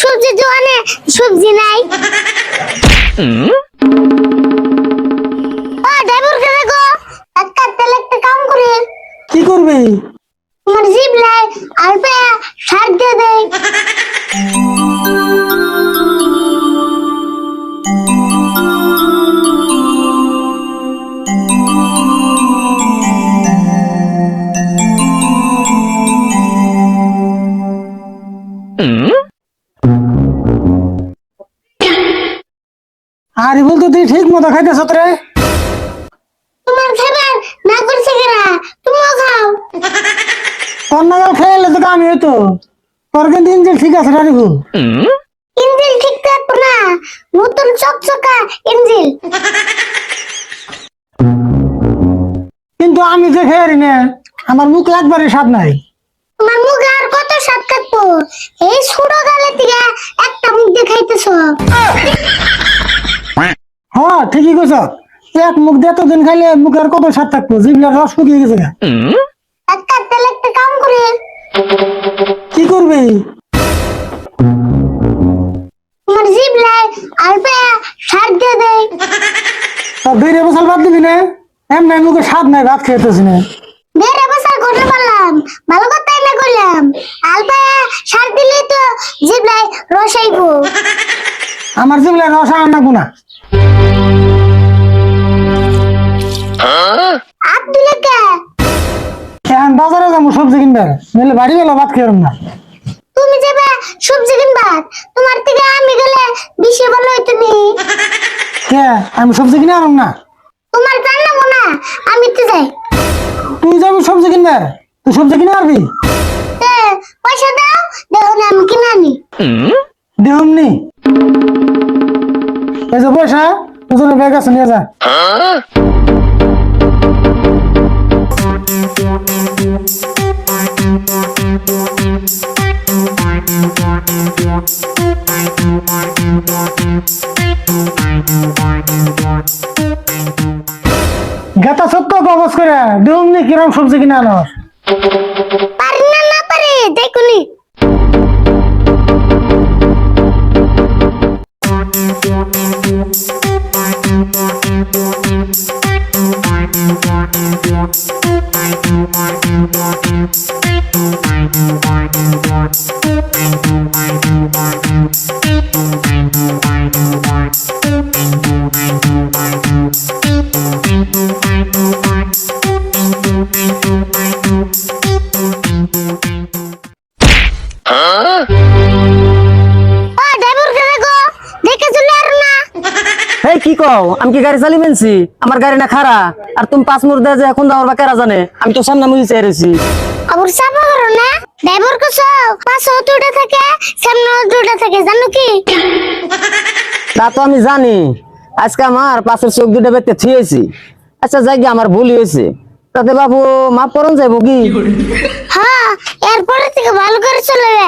সবজি দোকানে সবজি নাই। মতো খাইতেছ রে তোমার খাবার না করছে কেরা? তুমিও খাও। তোর নাগাল খেয়ে তো আমি হইতো। তোর কিন্তু ইঞ্জিন ঠিক আছে রানিবু ইঞ্জিল ঠিক থাকব না নতুন চকচকা ইঞ্জিল। কিন্তু আমি যে খেয়ে হারি না আমার মুখ একবারে স্বাদ নাই। তোমার মুখ আর কত স্বাদ কাটবো? এই ছোট গালে থেকে একটা মুখ দেখাইতেছ। হ্যাঁ ঠিকই কইছ। এক মুখ দিয়ে এতদিন খাইলে মুখের কত স্বাদ থাকব জিভলার রস শুকিয়ে গেছে গা। একটা তেল একটা কাম করে। কি করবি? তোমার জিভ লাই সার দিয়ে বাদ দিবি না? এমনি মুখে স্বাদ নাই ভাত খেতেছি না। বেড়ে বসার করতে পারলাম ভালো কথাই না করলাম। আলপা সার দিলে তো জিভ লাই রসাইবো আমার জিভলার রস আর না গুনা এখন বাজারে যাব সবজি কিনবে নইলে বাড়ি গেলে ভাত খেয়ে না। তুমি যাবে সবজি কিনবা তোমার থেকে আমি গেলে বেশি ভালো হইতো নি। কে? আমি সবজি কিনে আনব না? তোমার জানাব না আমি তো যাই। তুই যাবি সবজি কিনবে তুই সবজি কিনে আনবি? পয়সা দাও দেখো না আমি কিনে আনি। দেহমনি এই যে পয়সা তোর ব্যাগ আছে, নিয়ে যা। গাতা সত্য কবজ করে দেহমনি কিরম সবজি কিনে আনস পারি না না পারি, দেখুনি। ও কও? আমি কি গাড়ি চালি মেনছি আমার গাড়ি না খারা আর তুমি পাঁচ মুর দেয় যে এখন যাওয়ার বা কেরা জানে? আমি তো সামনে মুই চেয়েছি আবার চাপা করো না। ড্রাইভার কো পাঁচশো দুটা থাকে সামনে দুটা থাকে জানো কি? তা তো আমি জানি। আজকে আমার পাশের চোখ দুটো বেতে থুয়েছি আচ্ছা যাই আমার ভুল হয়েছে। তাতে বাবু মাপ করন যাইব কি? হ্যাঁ এরপরে থেকে ভালো করে চলবে।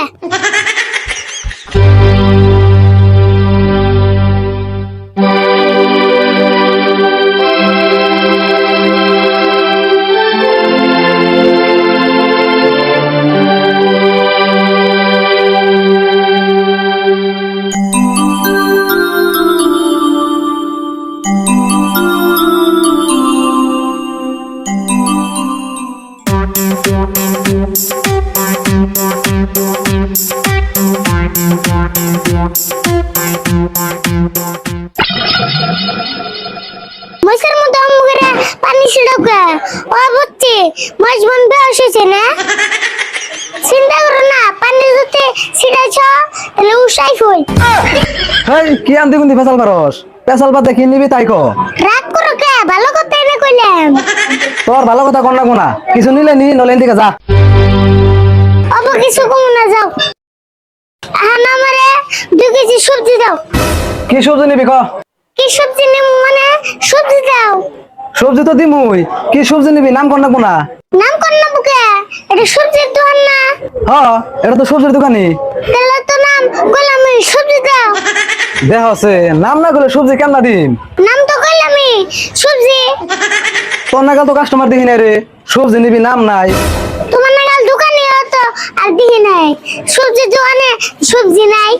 পানি ছিড়কে ও বুঝছি মাছ বন বেশ না? চিন্তা করো না পানি যদি ছিড়াইছ তাহলে উসাই হই হেই কি আনতে কুন্দি ফেসাল পারস ফেসাল পাতে কি নিবি তাই কো? রাগ করো কে? ভালো কথা এনে কইলাম তোর ভালো কথা কন না। কোনা কিছু নিলে নি নলেন দিকে যা। অব কিছু কম না যাও। আহান আমারে দু কেজি সবজি দাও। কি সবজি নিবি ক? কি সবজি নেব মানে? সবজি দাও। সবজি তো দিমুই। কি সবজি নিবি? নাম কন না? কোনা নাম কর না বুকে এটা সবজির দোকান না? হ এটা তো সবজির দোকানি তাহলে তো নাম। গোলামি সবজি দাও দেহ আছে। নাম না করলে সবজি কেমন দিম? নাম তো গোলামি সবজি। তোর নাগাল তো কাস্টমার দেখি নাই রে। সবজি নিবি নাম নাই। তোমার নাগাল দোকানে তো আর দিকে নাই। সবজি দোকানে সবজি নাই।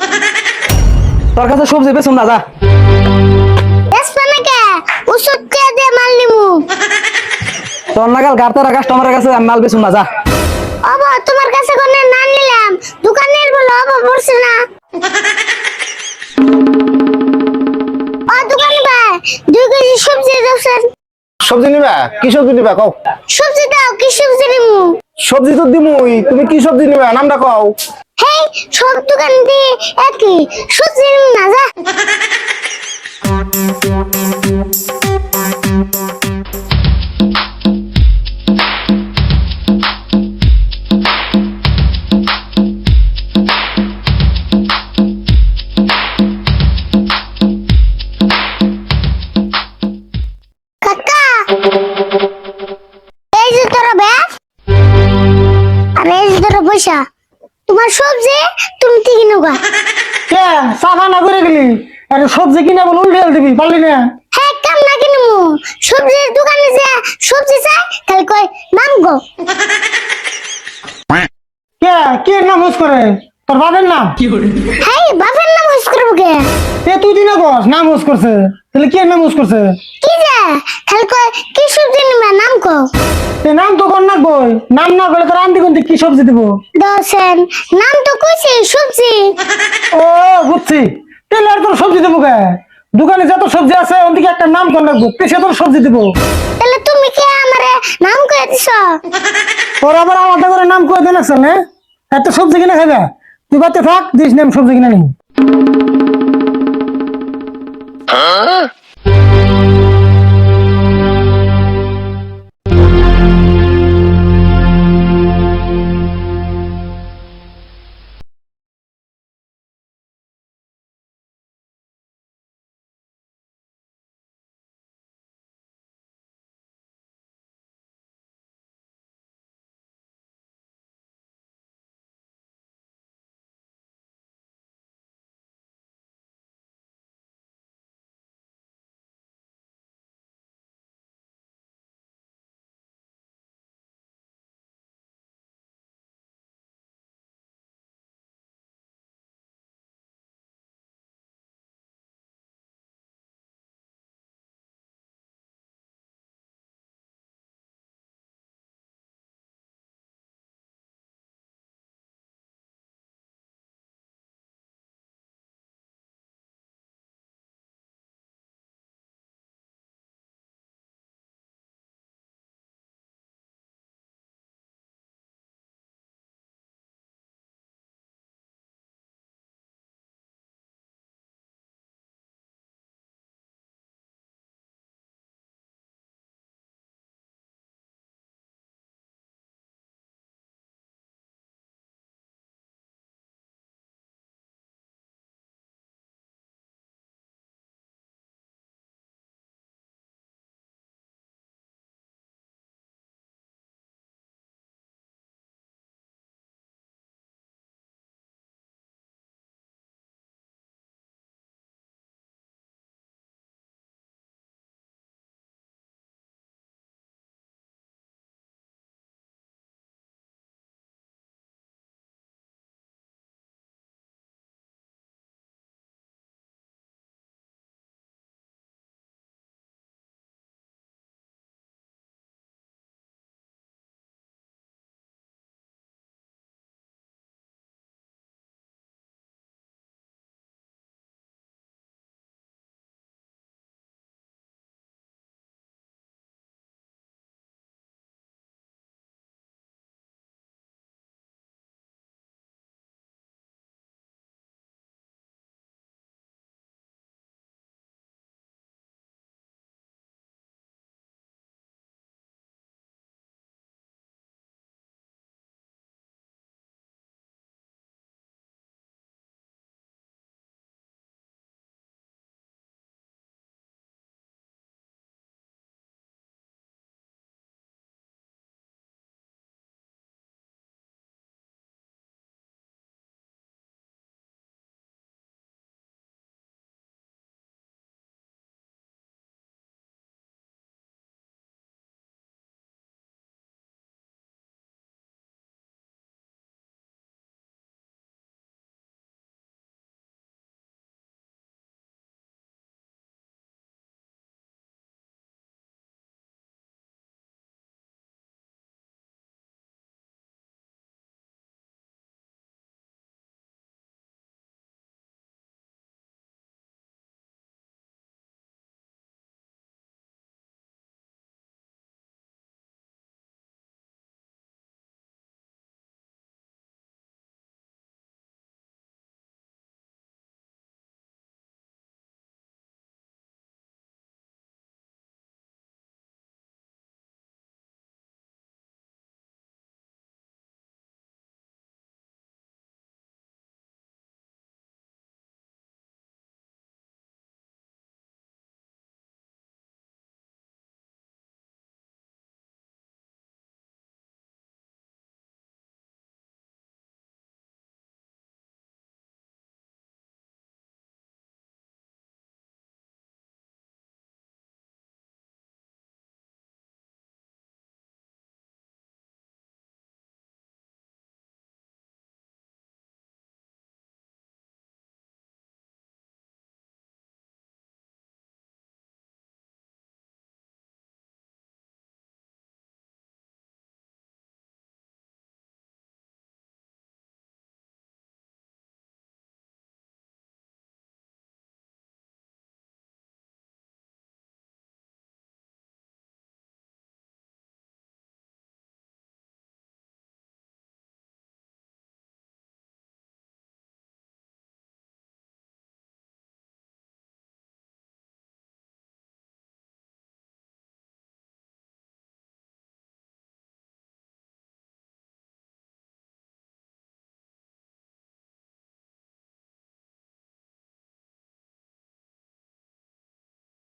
তোর কাছে সবজি বেচুম না যা। বেসপা নাকি? ওষুধ কে দিয়ে মাল নিমু। তোর নাগাল গাড়তারা কাস্টমারের কাছে মাল বেচুম না যা। অবা তোমার কাছে কোনে না নিলাম। দোকানের বলে অবা পড়ছে না। ও দোকান ভাই দুই কেজি সবজি দাওছেন সবজি নিবা? কি সবজি নিবা কও? সবজি দাও কি সবজি নিমু? সবজি তো দিমুই তুমি কি সবজি নিবা? নামটা কও। হেই সব দোকান দিয়ে একই। সবজি নিমু না যা। পয়সা তোমার সবজি তুমি ঠিকই নেবা কে সাফা না করে গেলি একটা সবজি কিনে বলে উল্টে দিবি, পারলি না? সবজির দোকানে যে সবজি চাই তাহলে কয় নাম গো। কে? কে নাম হুস করে? তোর বাবার নাম? হ্যাঁ বাপের নাম হুস করব কে? এ তুই দিনা কস নাম হুস করছে। তাহলে কে নাম হুস করছে? কি যে? তাহলে কয় কি সবজি নিবা নাম কো এ নাম তো কর না বই। নাম না করে তোর আন্টি কোনটি কি সবজি দিব? দশেন নাম তো কইছি সবজি। ও বুঝছি। তাহলে আর তোর সবজি দেবো কে? দোকানে যত সবজি আছে ওদিকে একটা নাম করে রাখব পেশে তোর সবজি দিব। তাহলে তুমি কে আমারে নাম কয়ে দিছ? তোর আবার আলাদা করে নাম করে দেন আছে না। এত সবজি কিনে খাবে তুই বাতে থাক দিস নাম সবজি কিনে নি